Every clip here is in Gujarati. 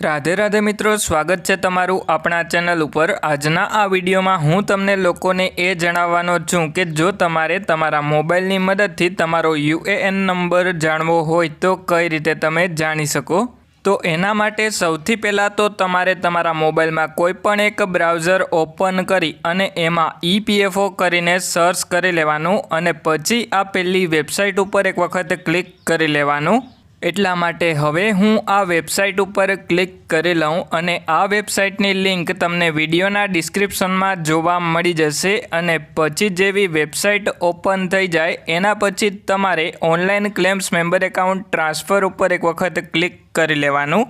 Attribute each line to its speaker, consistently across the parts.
Speaker 1: રાધે રાધે મિત્રો, સ્વાગત છે તમારું આપણા ચેનલ ઉપર. આજના આ વિડીયોમાં હું તમને લોકોને એ જણાવવાનો છું કે જો તમારે તમારા મોબાઈલની મદદથી તમારો યુએએન નંબર જાણવો હોય તો કઈ રીતે તમે જાણી શકો? તો એના માટે સૌથી પહેલાં તો તમારે તમારા મોબાઈલમાં કોઈપણ એક બ્રાઉઝર ઓપન કરી અને એમાં ઈપીએફઓ કરીને સર્ચ કરી લેવાનું અને પછી આ પેલી વેબસાઇટ ઉપર એક વખત ક્લિક કરી લેવાનું. એટલા માટે હવે હું આ વેબસાઇટ ઉપર ક્લિક કરી લઉં અને આ વેબસાઇટની લિંક તમને વિડીયોના ડિસ્ક્રિપ્શનમાં જોવા મળી જશે અને પછી જેવી વેબસાઇટ ઓપન થઈ જાય, એના પછી તમારે online claims member account transfer ઉપર એક વખત ક્લિક કરી લેવાનું.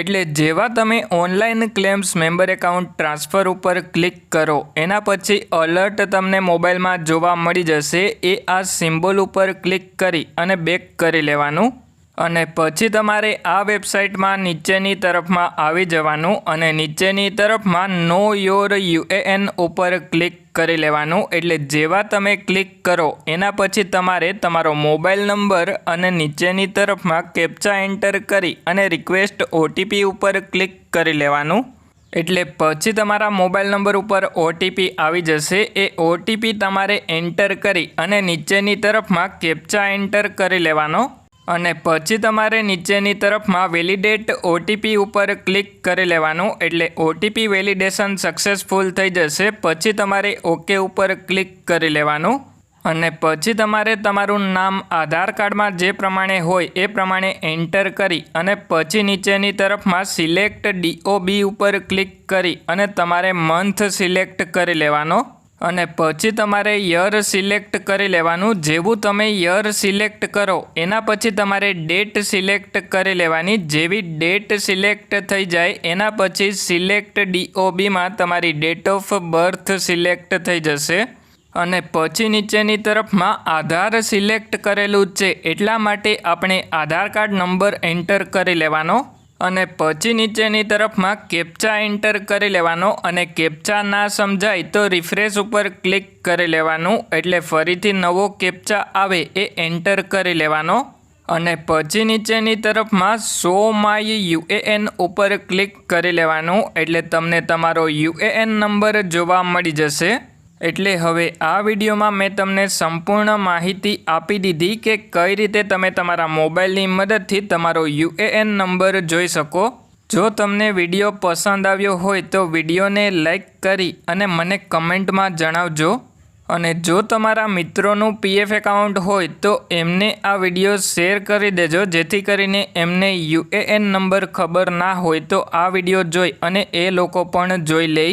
Speaker 1: એટલે જેવા તમે online claims member account transfer ઉપર ક્લિક કરો, એના પછી અલર્ટ તમને મોબાઈલમાં જોવા મળી જશે, એ આ સિમ્બોલ ઉપર ક્લિક કરી અને બેક કરી લેવાનું. અને પછી તમારે આ વેબસાઇટમાં નીચેની તરફમાં આવી જવાનું અને નીચેની તરફમાં નો યોર યુએએન ઉપર ક્લિક કરી લેવાનું. એટલે જેવા તમે ક્લિક કરો, એના પછી તમારે તમારો મોબાઈલ નંબર અને નીચેની તરફમાં કેપ્ચા એન્ટર કરી અને રિક્વેસ્ટ ઓટીપી ઉપર ક્લિક કરી લેવાનું. એટલે પછી તમારા મોબાઈલ નંબર ઉપર ઓટીપી આવી જશે. એ ઓટીપી તમારે એન્ટર કરી અને નીચેની તરફમાં કેપ્ચા એન્ટર કરી લેવાનો. અને પછી તમારે નીચેની તરફમાં વેલિડેટ ઓટીપી ઉપર ક્લિક કરી લેવાનું. એટલે ઓટીપી વેલિડેશન સક્સેસફુલ થઈ જશે. પછી તમારે ઓકે ઉપર ક્લિક કરી લેવાનું. અને પછી તમારે તમારું નામ, આધાર કાર્ડમાં જે પ્રમાણે હોય એ પ્રમાણે એન્ટર કરી અને પછી નીચેની તરફમાં સિલેક્ટ ડીઓબી ઉપર ક્લિક કરી અને તમારે મંથ સિલેક્ટ કરી લેવાનો. અને પછી તમારે યર સિલેક્ટ કરી લેવાનું. જેવું તમે યર સિલેક્ટ કરો, એના પછી તમારે ડેટ સિલેક્ટ કરી લેવાની. જેવી ડેટ સિલેક્ટ થઈ જાય, એના પછી સિલેક્ટ ડીઓબીમાં તમારી ડેટ ઓફ બર્થ સિલેક્ટ થઈ જશે. અને પછી નીચેની તરફમાં આધાર સિલેક્ટ કરેલું છે, એટલા માટે આપણે આધાર કાર્ડ નંબર એન્ટર કરી લેવાનો. અને પછી નીચેની તરફમાં કેપ્ચા એન્ટર કરી લેવાનો અને કેપ્ચા ના સમજાય તો રિફ્રેશ ઉપર ક્લિક કરી લેવાનું એટલે ફરીથી નવો કેપ્ચા આવે એ એન્ટર કરી લેવાનો. અને પછી નીચેની તરફમાં સો માય યુએએન ઉપર ક્લિક કરી લેવાનું એટલે તમને તમારો યુએએન નંબર જોવા મળી જશે. એટલે હવે આ વિડીયોમાં મેં તમને સંપૂર્ણ માહિતી આપી દીધી કે કઈ રીતે તમે તમારા મોબાઈલની મદદથી તમારો યુએએન નંબર જોઈ શકો. જો તમને વીડિયો પસંદ આવ્યો હોય તો વિડીયોને લાઈક કરી અને મને કમેન્ટમાં જણાવજો. અને જો તમારા મિત્રોનું પીએફ એકાઉન્ટ હોય તો એમને આ વીડિયો શેર કરી દેજો, જેથી કરીને એમને યુએએન નંબર ખબર ના હોય તો આ વીડિયો જોઈ અને એ લોકો પણ જોઈ લે.